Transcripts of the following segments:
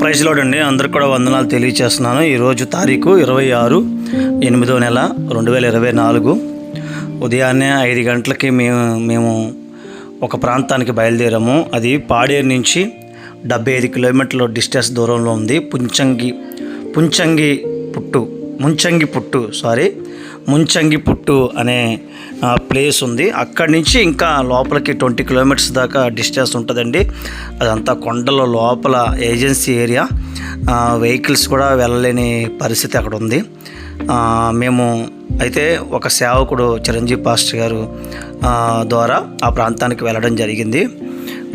Praise లోడండి అందరికి కూడా వందనాలు తెలియచేస్తున్నాను. ఈరోజు తారీఖు ఇరవై ఆరు ఎనిమిదో నెల రెండు వేల ఇరవై నాలుగు. ఉదయాన్నే ఐదు గంటలకి మేము మేము ఒక ప్రాంతానికి బయలుదేరాము. అది పాడేరు నుంచి డెబ్బై ఐదు కిలోమీటర్ల డిస్టెన్స్ దూరంలో ఉంది. పుంచంగి పుంచంగి పుట్టు ముంచంగి పుట్టు సారీ ముంచంగి పుట్టు అనే ప్లేస్ ఉంది. అక్కడి నుంచి ఇంకా లోపలికి ట్వంటీ కిలోమీటర్స్ దాకా డిస్టెన్స్ ఉంటుందండి. అదంతా కొండల లోపల ఏజెన్సీ ఏరియా. వెహికల్స్ కూడా వెళ్ళలేని పరిస్థితి అక్కడ ఉంది. మేము అయితే ఒక సేవకుడు చిరంజీవి పాస్టర్ గారు ద్వారా ఆ ప్రాంతానికి వెళ్ళడం జరిగింది.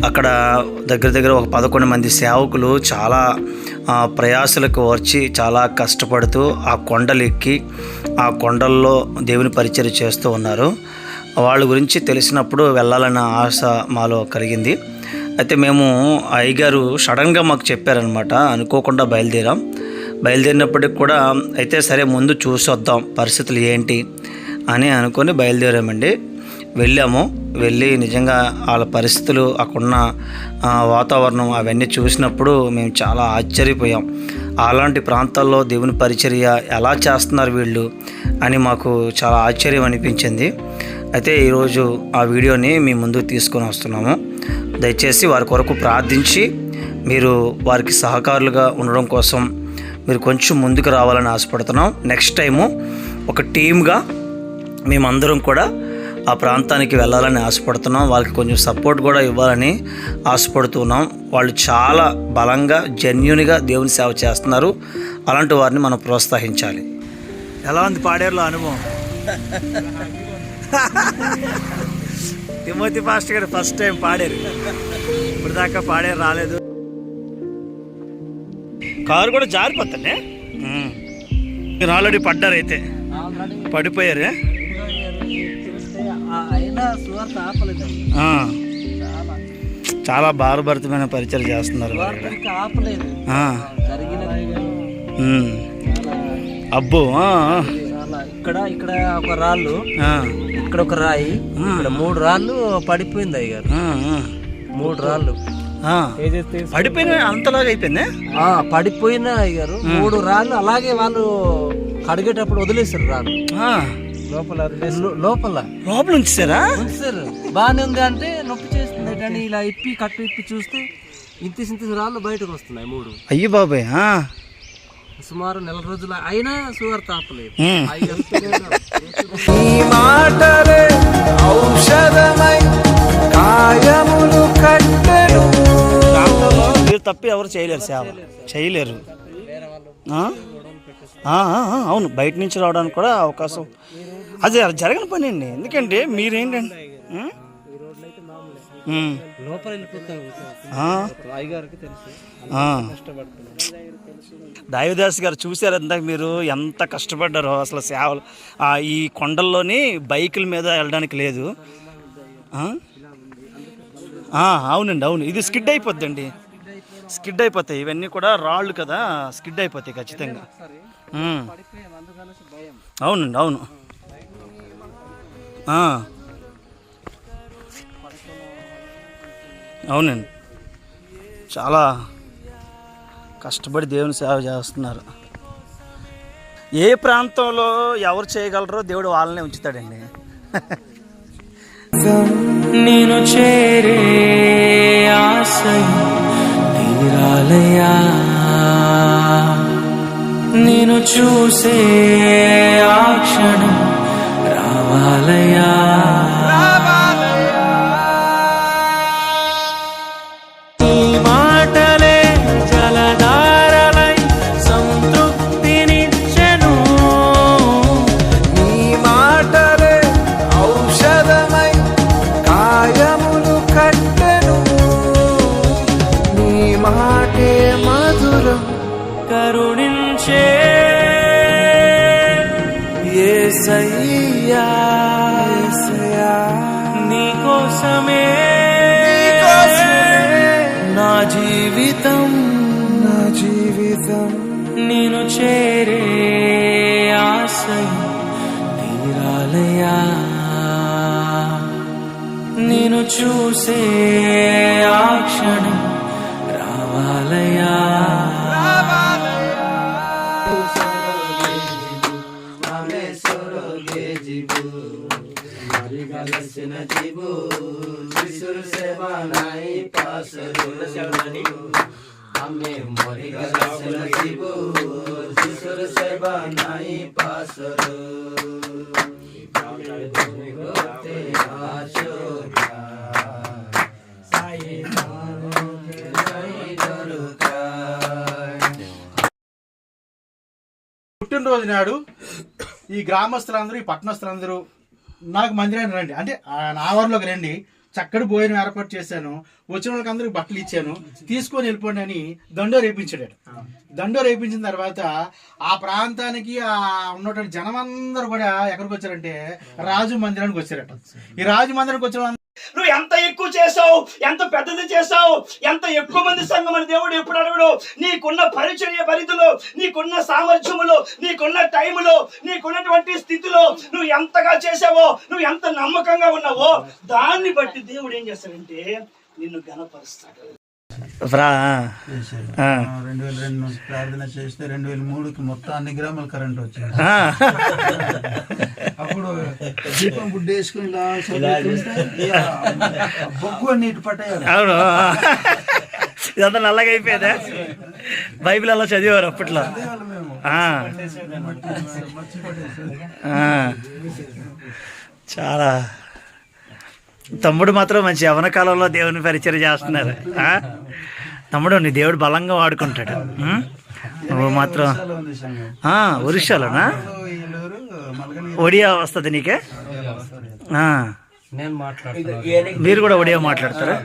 అక్కడ దగ్గర దగ్గర ఒక పదకొండు మంది సేవకులు చాలా ప్రయాసలకు వచ్చి చాలా కష్టపడుతూ ఆ కొండలు ఎక్కి ఆ కొండల్లో దేవుని పరిచయం చేస్తూ ఉన్నారు. వాళ్ళ గురించి తెలిసినప్పుడు వెళ్ళాలన్న ఆశ మాలో కలిగింది. అయితే మేము అయ్యగారు సడన్గా మాకు చెప్పారనమాట అనుకోకుండా బయలుదేరాం. బయలుదేరినప్పటికి కూడా అయితే సరే ముందు చూసొద్దాం పరిస్థితులు ఏంటి? అని అనుకొని బయలుదేరామండి. వెళ్ళాము. వెళ్ళి నిజంగా వాళ్ళ పరిస్థితులు అక్కడున్న వాతావరణం అవన్నీ చూసినప్పుడు మేము చాలా ఆశ్చర్యపోయాం. అలాంటి ప్రాంతాల్లో దేవుని పరిచర్య ఎలా చేస్తున్నారు వీళ్ళు అని మాకు చాలా ఆశ్చర్యం అనిపించింది. అయితే ఈరోజు ఆ వీడియోని మీ ముందుకు తీసుకొని వస్తున్నాము. దయచేసి వారి కొరకు ప్రార్థించి మీరు వారికి సహకారులుగా ఉండడం కోసం మీరు కొంచెం ముందుకు రావాలని ఆశపడుతున్నాం. నెక్స్ట్ టైము ఒక టీమ్గా మేమందరం కూడా ఆ ప్రాంతానికి వెళ్ళాలని ఆశపడుతున్నాం. వాళ్ళకి కొంచెం సపోర్ట్ కూడా ఇవ్వాలని ఆశపడుతున్నాం. వాళ్ళు చాలా బలంగా జెన్యున్గా దేవుని సేవ చేస్తున్నారు. అలాంటి వారిని మనం ప్రోత్సహించాలి. ఎలా ఉంది పాడేరులో అనుభవం? తిమోతి పాస్టర్ గారు ఫస్ట్ టైం పాడారు. ఇప్పుడు దాకా పాడేరు రాలేదు. కారు కూడా జారిపోతానే మీరు ఆల్రెడీ పడ్డారు అయితే. పడిపోయారు? చాలా. చాలా భారభరితమైన పరిచయం చేస్తున్నారు అబ్బో ఇక్కడ ఇక్కడ ఒక రాళ్ళు. ఆ, ఇక్కడ ఒక రాయి. ఇక్కడ మూడు రాళ్ళు పడిపోయింది అయ్యారు మూడు రాళ్ళు. ఆ. పడిపోయిన అంతలాగా అయిపోయింది? ఆ పడిపోయిన అయ్యారు మూడు రాళ్ళు అలాగే వాళ్ళు కడిగేటప్పుడు వదిలేసారు రాళ్ళు. లోపల లోపల? లోపల ఉంచారా ఉంచారు బాగానే ఉంది అంటే నొప్పి చేస్తుంది. కానీ ఇలా ఇప్పి కట్టు ఇప్పి చూస్తే ఇంత ఇంత రాళ్ళు బయటకు వస్తున్నాయి మూడు. అయ్యి బాబాయ్ ఆ. సుమారు నెల రోజులు అయినా ఉమ్. అయ్యగారు ఈ మాటలే ఔషధమై కాయములు కట్టెను. ప్రాంతంలో మీరు తప్పి ఎవరు చేయలేరు సేవ. చేయలేరు. అవును. బయట నుంచి రావడానికి కూడా అవకాశం. అది జరగని పని అండి. ఎందుకంటే మీరేంటండి దావిదాస్ గారు చూసారు ఇందాక మీరు ఎంత కష్టపడ్డారో అసలు సేవలు. ఆ, ఈ కొండల్లోని బైకుల మీద వెళ్ళడానికి లేదు. అవునండి అవును. ఇది స్కిడ్ అయిపోద్దండి. స్కిడ్ అయిపోతాయి. ఇవన్నీ కూడా రాళ్ళు కదా స్కిడ్ అయిపోతాయి ఖచ్చితంగా. అవునండి అవును. అవునండి. చాలా కష్టపడి దేవుని సేవ చేస్తున్నారు. ఏ ప్రాంతంలో ఎవరు చేయగలరో దేవుడు వాళ్ళనే ఉంచుతాడండి. నేను చేరే తీరాలయా నేను చూసే ఆ క్షణం రావాలయా ఈ జీవితం నేను చేరే ఆశయం తీరాలయా నేను చూసే ఆ క్షణం రావాలయా కలిసిన జీవు విసురు సేవ నాయి పాసరు రావాలయా పుట్టినరోజు నాడు ఈ గ్రామస్తులందరూ ఈ పట్టణస్తులందరూ నాకు మందిరాన్ని రండి. అంటే ఆ నా ఊర్లోకి రండి. చక్కటి భోజనం ఏర్పాటు చేశాను. వచ్చిన వాళ్ళకి అందరికి బట్టలు ఇచ్చాను. తీసుకొని వెళ్ళిపోండి అని దండో రేపించాడు దండో రేపించిన తర్వాత ఆ ప్రాంతానికి ఆ ఉన్నటువంటి జనం అందరూ కూడా ఎక్కడికి వచ్చారంటే రాజు మందిరానికి వచ్చారట. ఈ రాజు మందిరానికి వచ్చిన నువ్వు ఎంత ఎక్కువ చేసావు ఎంత పెద్దది చేసావు ఎంత ఎక్కువ మంది సంఘం అని దేవుడు ఎప్పుడు అడగడు? నీకున్న పరిచర్య పరిధిలో నీకున్న సామర్థ్యములో నీకున్న టైములో నీకున్నటువంటి స్థితిలో నువ్వు ఎంతగా చేసావో నువ్వు ఎంత నమ్మకంగా ఉన్నావో దాన్ని బట్టి దేవుడు ఏం చేస్తాడంటే నిన్ను ఘనపరుస్తాడు. రెండు వేల రెండు నుంచి ప్రార్థన చేస్తే రెండు వేల మూడుకి మొత్తం అన్ని గ్రామాల కరెంట్ వచ్చింది. ఆ. అప్పుడు దీపం గుడ్డ వేసుకుని ఇలా బొగ్గు నీటి పట్టేయాలి. అవును ఇదంతా నల్లగా అయిపోయేదా? బైబిల్ అలా చదివారు అప్పట్లో. చాలా తమ్ముడు మాత్రం మంచి యవన కాలంలో దేవుని పరిచయం చేస్తున్నారు. తమ్ముడు నీ దేవుడు బలంగా వాడుకుంటాడు. నువ్వు మాత్రం ఒరిషాలోనా ఒరిస్సాలోనా? ఒడియా వస్తుంది నీకే? మీరు కూడా ఒడియా మాట్లాడతారా?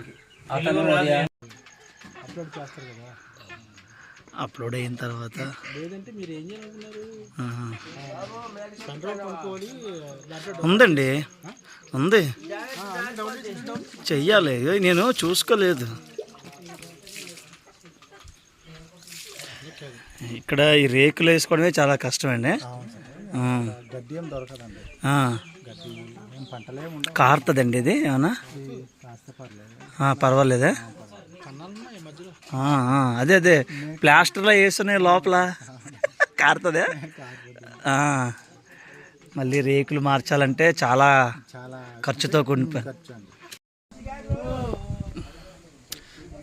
అప్లోడ్ అయిన తర్వాత. ఉందండి. ఉంది. చెయ్యాలి. నేను చూసుకోలేదు. ఇక్కడ ఈ రేకులు వేసుకోవడమే చాలా కష్టమండి. కారుతుందండి ఇది ఏమన్నా? పర్వాలేదా? అదే అదే. ప్లాస్టర్లో వేస్తున్నాయి లోపల. కారుతుందా? మళ్ళీ రేకులు మార్చాలంటే చాలా చాలా ఖర్చుతో కూడిన పని. ఖర్చు అండి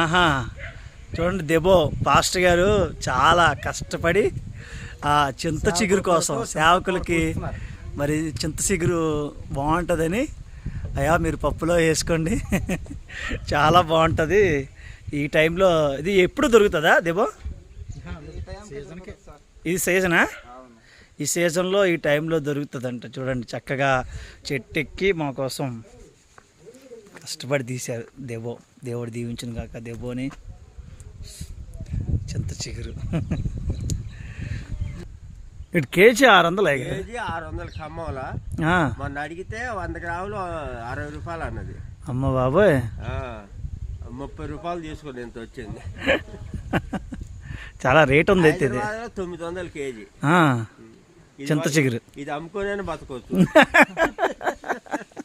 ఆహా. చూడండి దెబో పాస్టర్ గారు చాలా కష్టపడి ఆ చింత చిగురు కోసం సేవకులకి మరి చింత చిగురు బాగుంటుందని అయ్యా మీరు పప్పులో వేసుకోండి. చాలా బాగుంటుంది. ఈ టైంలో ఇది ఎప్పుడు దొరుకుతుందా దెబో ఇది సీజనా? ఈ సీజన్లో ఈ టైంలో దొరుకుతుందంట. చూడండి చక్కగా చెట్టు ఎక్కి మా కోసం కష్టపడి తీశారు. దేవో దేవుడు దీవించిన కాక దేవోని చింత చిగురు. ఇటు కేజీ ఆరు వందలు? కేజీ ఆరు వందల ఖమ్మంలో మొన్న అడిగితే వంద గ్రాములు అరవై రూపాయలు అన్నది. అమ్మ బాబోయ్. ముప్పై రూపాయలు తీసుకుని ఎంత వచ్చింది. చాలా రేట్ ఉంది అయితే ఇది. తొమ్మిది వందల కేజీ. చింత చిగురు. ఇది అమ్ముకొని బతకొచ్చు.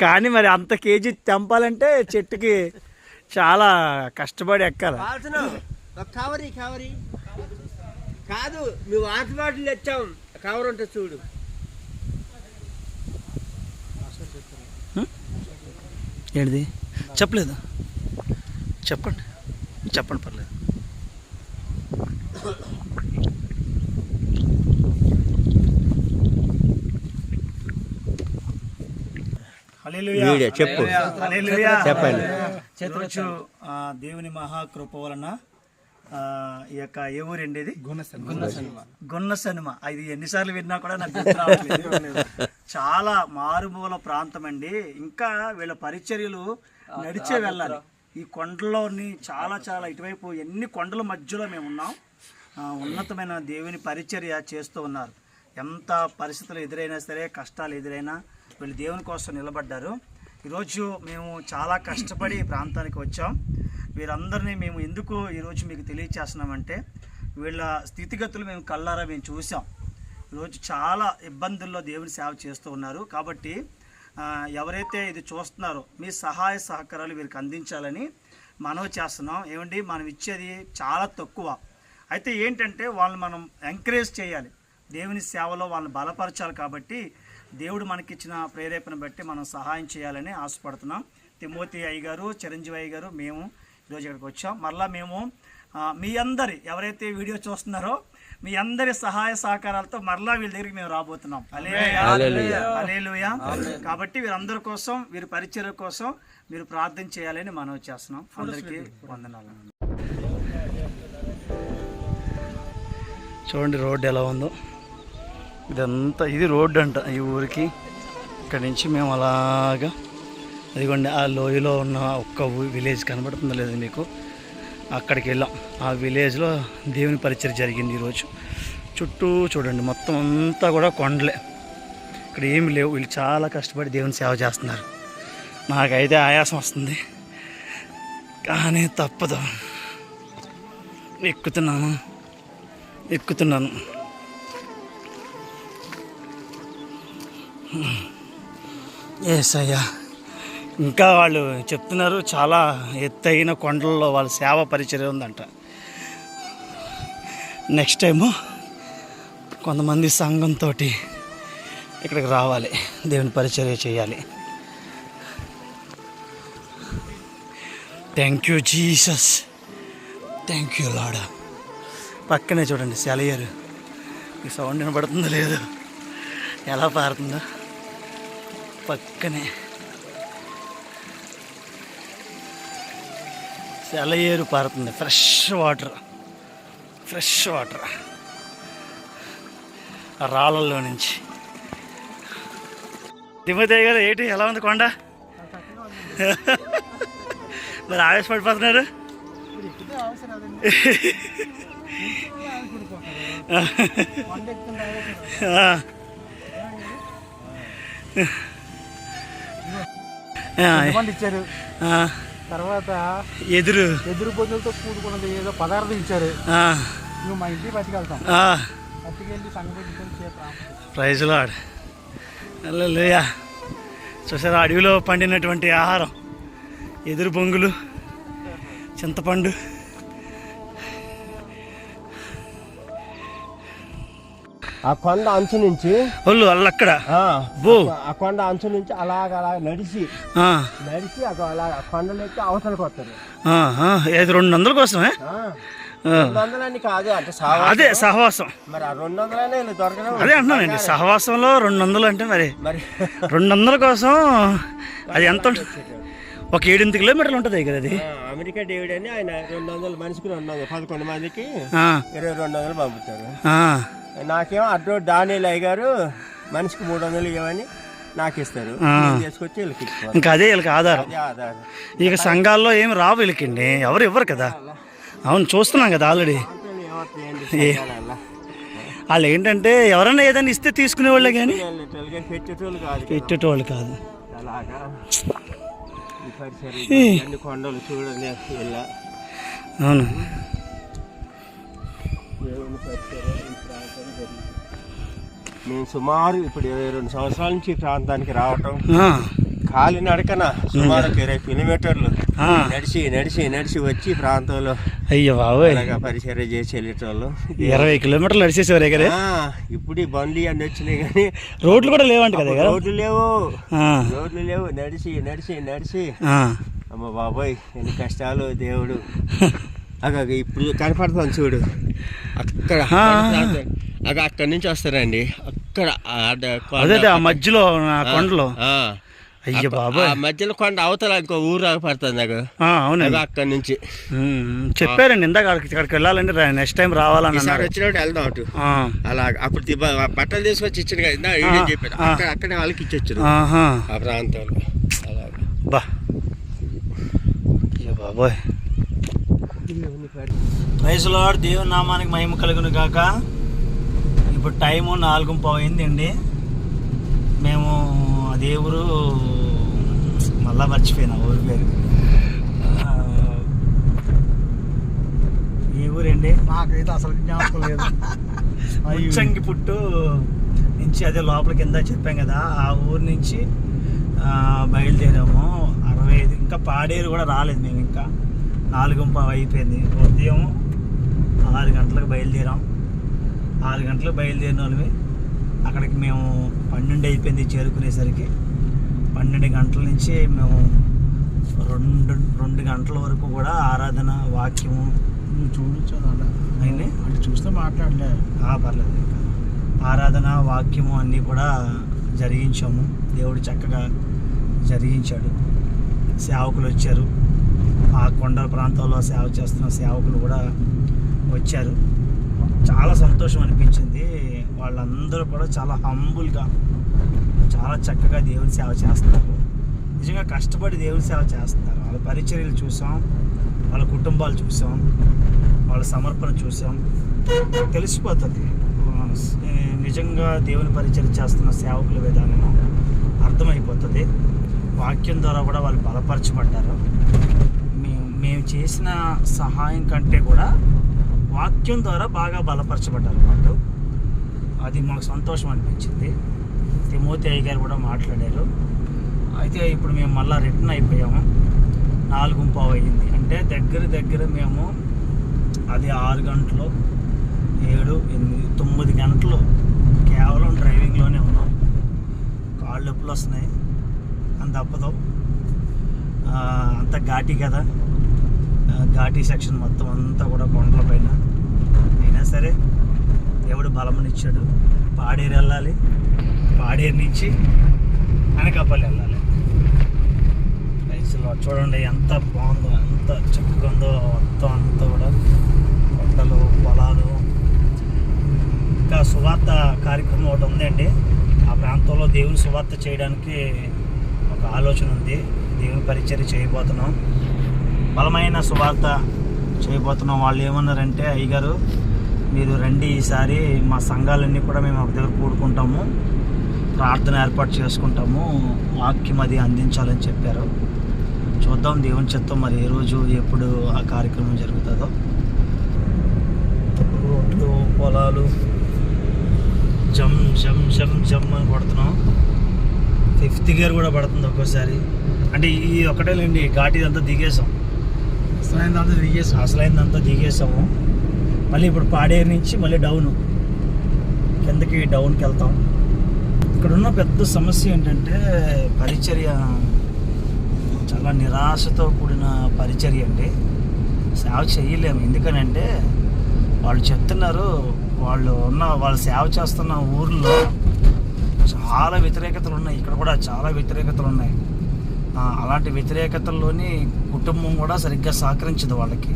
కానీ మరి అంత కేజీ తెంపాలంటే చెట్టుకి చాలా కష్టపడి ఎక్కాలి. కాల్సిన ఒక కవరి కవరి. కాదు మేము వాటర్ బాటిల్ తెచ్చాం కవర్ ఉంటుంది చూడు. ఏంటిది? చెప్పలేదు. చెప్పండి. చెప్పండి పర్లేదు. వీడియో చెప్పు. చెప్పండి. దేవుని మహాకృప వలన ఆ, ఈ యొక్క ఏ ఊరండి ఇది? గున్న సినిమా ఇది ఎన్నిసార్లు విన్నా కూడా నాకు చాలా మారుమూల ప్రాంతం అండి ఇంకా వీళ్ళ పరిచర్యలు నడిచే వెళ్ళాలి. ఈ కొండల్లోని చాలా చాలా ఇటువైపు ఎన్ని కొండల మధ్యలో మేము ఉన్నాం ఆ, ఉన్నతమైన దేవుని పరిచర్య చేస్తూ ఉన్నారు. ఎంత పరిస్థితులు ఎదురైనా సరే కష్టాలు ఎదురైనా వీళ్ళు దేవుని కోసం నిలబడ్డారు. ఈరోజు మేము చాలా కష్టపడి ఈ ప్రాంతానికి వచ్చాం. వీరందరినీ మేము ఎందుకు ఈరోజు మీకు తెలియచేస్తున్నామంటే వీళ్ళ స్థితిగతులు మేము కళ్ళారా మేము చూసాం. ఈరోజు చాలా ఇబ్బందుల్లో దేవుని సేవ చేస్తూ ఉన్నారు. కాబట్టి ఎవరైతే ఇది చూస్తున్నారో మీ సహాయ సహకారాలు వీరికి అందించాలని మనవి చేస్తున్నాం. ఏమండి? మనం ఇచ్చేది చాలా తక్కువ. అయితే ఏంటంటే వాళ్ళని మనం ఎంకరేజ్ చేయాలి. దేవుని సేవలో వాళ్ళని బలపరచాలి కాబట్టి దేవుడు మనకిచ్చిన ప్రేరేపణ బట్టి మనం సహాయం చేయాలని ఆశపడుతున్నాం. తిమోతి అయ్య గారు చిరంజీవి అయ్య గారు మేము ఈరోజు ఇక్కడికి వచ్చాం. మరలా మేము మీ అందరి ఎవరైతే వీడియో చూస్తున్నారో మీ అందరి సహాయ సహకారాలతో మరలా వీళ్ళ దగ్గరికి మేము రాబోతున్నాం. హల్లెలూయా. కాబట్టి వీరందరి కోసం వీరి పరిచర్య కోసం మీరు ప్రార్థన చేయాలని మనం చేస్తున్నాం. అందరికీ వందనాలు. చూడండి రోడ్డు ఎలా ఉందో. ఇదంతా ఇది రోడ్డు అంట ఈ ఊరికి. ఇక్కడి నుంచి మేము అలాగా అదిగోండి ఆ లోయలో ఉన్న ఒక్క విలేజ్ కనబడుతుందో లేదు మీకు. అక్కడికి వెళ్ళాం. ఆ విలేజ్లో దేవుని పరిచయం జరిగింది ఈరోజు. చుట్టూ చూడండి మొత్తం అంతా కూడా కొండలే. ఇక్కడ ఏమి లేవు. వీళ్ళు చాలా కష్టపడి దేవుని సేవ చేస్తున్నారు. నాకైతే ఆయాసం వస్తుంది. కానీ తప్పదు. ఎక్కుతున్నాను. ఎక్కుతున్నాను. ఎస్ అయ్యా. ఇంకా వాళ్ళు చెప్తున్నారు చాలా ఎత్తైన కొండల్లో వాళ్ళ సేవ పరిచయం ఉందంట. నెక్స్ట్ టైము కొంతమంది సంఘంతో ఇక్కడికి రావాలి దేవుని పరిచర్య చేయాలి. Thank you Jesus thank you లాడ పక్కనే చూడండి సెలయరు. ఈ సౌండ్ వినపడుతుందో లేదు? ఎలా పారుతుందో? పక్కనే. సెలయేరు పారుతుంది. Fresh water. Fresh water. రాళ్ళల్లో నుంచి. తిమ్మతయ్య గారు ఏంటి ఎలా ఉంది కొండ? మరి ఆవేశపడిపోతున్నారు? ఆ. ఎంతమంది ఇచ్చారు. తర్వాత ఎదురు. ఎదురు బొద్దులతో కూడుకున్నది ఏదో పదార్థం ఇచ్చారు. నువ్వు మా ఇంటికి పట్టుకెళ్తాం. పట్టుకెళ్ళి సంగతి ప్రైజ్ లాడ్. లేయా చూసారా అడవిలో పండినటువంటి ఆహారం. ఎదురు బొంగులు చింతపండు. ఆ కొండ అంచు నుంచి ఒళ్ళు అల్లక్కడ ఆ, కొండ అంచు నుంచి అలాగ అలాగ నడిచి నడిచి అలా కొండలెక్కి అవతలకి ఆ, ఏది రెండు వందల కోసమే? అదే సహవాసం. అదే అంటున్నానండి సహవాసంలో రెండు వందలు అంటే మరి. మరి రెండు వందల కోసం అది ఎంత ఉంటుంది ఒక ఏడెనిమిది కిలోమీటర్లు ఉంటుంది కదా అది. అమెరికా డేవిడ్ అని ఆయన రెండు వందలు మనిషికి రెండు వందలు పదకొండు మందికి ఇరవై రెండు వందలు పంపుతారు. నాకేమో అడ్రో డానియల్ అయ్య గారు మనిషికి మూడు వందలు ఇవ్వమని నాకు ఇస్తారు. తీసుకొచ్చి వీళ్ళకి ఇంకా అదే వీళ్ళకి ఆధారం. ఆధారం. ఇక సంఘాల్లో ఏం రావు వీళ్ళకండి. ఎవరు ఇవ్వరు కదా. అవును చూస్తున్నాం కదా ఆల్రెడీ. వాళ్ళు ఏంటంటే ఎవరైనా ఏదైనా ఇస్తే తీసుకునేవాళ్ళే కానీ వీళ్ళు తెలుగే పెట్టేటోళ్ళు కాదు కొండలు చూడండి అవును. మేము సుమారు ఇప్పుడు ఇరవై రెండు సంవత్సరాల నుంచి ఈ ప్రాంతానికి రావటం. కాలినడకన సుమారు ఇరవై కిలోమీటర్లు. నడిచి నడిచి నడిచి వచ్చి ప్రాంతంలో అయ్యో బాబోయ్. అలాగా పరిచర్య చేసి వెళ్ళేటోళ్ళు. ఇరవై కిలోమీటర్లు నడిచేసేవారే కదా? ఇప్పుడు బండ్లు అన్ని వచ్చినాయి కానీ రోడ్లు కూడా లేవంట కదా కదా? రోడ్లు లేవు. రోడ్లు లేవు. నడిచి నడిచి నడిచి. అమ్మ బాబాయ్ ఎన్ని కష్టాలు దేవుడు. అగ అగ ఇప్పుడు కనపడుతుంది చూడు. అక్కడ అగ అక్కడి నుంచి వస్తారండి. అక్కడ అదే అదే ఆ మధ్యలో ఆ కొండలో. అయ్యో బాబోయ్. ఆ మధ్యలో కొండ అవతల ఇంకో ఊరు పడుతుంది నాకు. ఆ, అవునండి. అక్కడి నుంచి. చెప్పారండి ఇందాక అక్కడికి ఇక్కడికి వెళ్ళాలండి నెక్స్ట్ టైం రావాలని వచ్చినప్పుడు వెళ్దాం అటు. ఆ, అలాగ అప్పుడు బట్టలు తీసుకొచ్చి ఇచ్చాడు కదా ఆ. అక్కడ అక్కడే వాళ్ళకి ఇచ్చి ఆ ప్రాంతంలో. అలాగ. బా. అయ్యో బాబోయ్. రైసులో దేవుని నామానికి మహిమ కలుగును కాక ఇప్పుడు టైము నాలుగు పోయింది అండి మేము అదే ఊరు మళ్ళా మర్చిపోయినా ఊరి పేరు. ఏ ఊరండి? నాకైతే అసలు జ్ఞాపకం లేదు. ముచ్చంగి పుట్టు నుంచి అదే లోపల కింద చెప్పాం కదా ఆ ఊరు నుంచి బయలుదేరాము. అరవై ఐదు ఇంకా పాడేరు కూడా రాలేదు మేము ఇంకా. నాలుగు అయిపోయింది. ఉదయం ఆరు గంటలకు బయలుదేరాం. ఆరు గంటలకు బయలుదేరిన వాళ్ళవి అక్కడికి మేము పన్నెండు అయిపోయింది చేరుకునేసరికి. పన్నెండు గంటల నుంచి మేము రెండు రెండు గంటల వరకు కూడా ఆరాధన వాక్యము నువ్వు చూడొచ్చు అయింది? అంటే చూస్తే మాట్లాడలే. పర్లేదు. ఆరాధన వాక్యము అన్నీ కూడా జరిగించాము. దేవుడు చక్కగా జరిగించాడు. సేవకులు వచ్చారు. ఆ కొండ ప్రాంతంలో సేవ చేస్తున్న సేవకులు కూడా వచ్చారు. చాలా సంతోషం అనిపించింది. వాళ్ళందరూ కూడా చాలా హంబుల్గా చాలా చక్కగా దేవుని సేవ చేస్తున్నారు. నిజంగా కష్టపడి దేవుని సేవ చేస్తున్నారు. వాళ్ళ పరిచర్యలు చూసాం వాళ్ళ కుటుంబాలు చూసాం వాళ్ళ సమర్పణ చూసాం. తెలిసిపోతుంది. నిజంగా దేవుని పరిచయం చేస్తున్న సేవకుల విధానం అర్థమైపోతుంది. వాక్యం ద్వారా కూడా వాళ్ళు బలపరచబడ్డారు. మేము మేము చేసిన సహాయం కంటే కూడా వాక్యం ద్వారా బాగా బలపరచబడ్డారు వాళ్ళు అది మాకు సంతోషం అనిపించింది. తిమోతి అయ్య గారు కూడా మాట్లాడారు. అయితే ఇప్పుడు మేము మళ్ళీ రిటర్న్ అయిపోయాము. నాలుగు పావు అయ్యింది. అంటే దగ్గర దగ్గర మేము అది ఆరు గంటలు ఏడు ఎనిమిది తొమ్మిది గంటలు కేవలం డ్రైవింగ్లోనే ఉన్నాం. కాళ్ళు నొప్పులు వస్తున్నాయి. అంత అప్పదు అంత ఘాటి కదా. ఘాటీ సెక్షన్ మొత్తం అంతా కూడా కొండల పైన. అయినా సరే దేవుడు బలమనిచ్చాడు. పాడేరు వెళ్ళాలి. పాడేరు నుంచి అనకాపల్లి వెళ్ళాలి. రైతులు చూడండి ఎంత బాగుందో ఎంత చక్కగా ఉందో మొత్తం అంతా కూడా. కొండలు పొలాలు. ఇంకా సువార్త కార్యక్రమం ఒకటి ఉందండి. ఆ ప్రాంతంలో దేవుని సువార్త చేయడానికి ఒక ఆలోచన ఉంది. దేవుని పరిచయం చేయబోతున్నాం. బలమైన సువార్త చేయబోతున్నాం. వాళ్ళు ఏమన్నారంటే అయ్యగారు మీరు రండి ఈసారి మా సంఘాలన్నీ కూడా మేము ఒక దగ్గర కూడుకుంటాము. ప్రార్థన ఏర్పాటు చేసుకుంటాము. వాక్యం అది అందించాలని చెప్పారు. చూద్దాం దేవుని చెత్తం మరి ఏ రోజు ఎప్పుడు ఆ కార్యక్రమం జరుగుతుందో. రోడ్లు పొలాలు జమ్ జమ్ జమ్ జమ్ అని కొడుతున్నాం. ఫిఫ్త్ గేర్ కూడా పడుతుంది ఒక్కోసారి. అంటే ఈ ఒకటేలేండి ఘాటి అంతా దిగేసాం. అసలైందంతా దిగేసాం. అసలైందంతా దిగేసాము. మళ్ళీ ఇప్పుడు పాడేరు నుంచి మళ్ళీ డౌన్. కిందకి డౌన్కి వెళ్తాం. ఇక్కడ ఉన్న పెద్ద సమస్య ఏంటంటే పరిచర్య. చాలా నిరాశతో కూడిన పరిచర్య అండి. సేవ చేయలేము. ఎందుకనంటే వాళ్ళు చెప్తున్నారు వాళ్ళు ఉన్న వాళ్ళు సేవ చేస్తున్న ఊర్లో చాలా వ్యతిరేకతలు ఉన్నాయి. ఇక్కడ కూడా చాలా వ్యతిరేకతలు ఉన్నాయి. అలాంటి వ్యతిరేకతల్లోని కుటుంబం కూడా సరిగ్గా సహకరించదు వాళ్ళకి.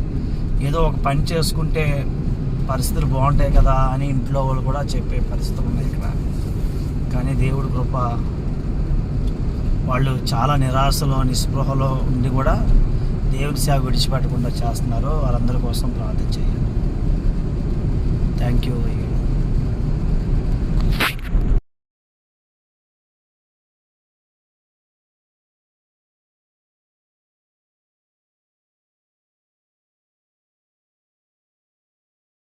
ఏదో ఒక పని చేసుకుంటే పరిస్థితులు బాగుంటాయి కదా అని ఇంట్లో వాళ్ళు కూడా చెప్పే పరిస్థితులు ఉన్నాయి ఇక్కడ. కానీ దేవుడి కృప వాళ్ళు చాలా నిరాశలో నిస్పృహలో ఉండి కూడా దేవుడి సేవ విడిచిపెట్టకుండా చేస్తున్నారు. వాళ్ళందరి కోసం ప్రార్థన చేయాలి థ్యాంక్ యూ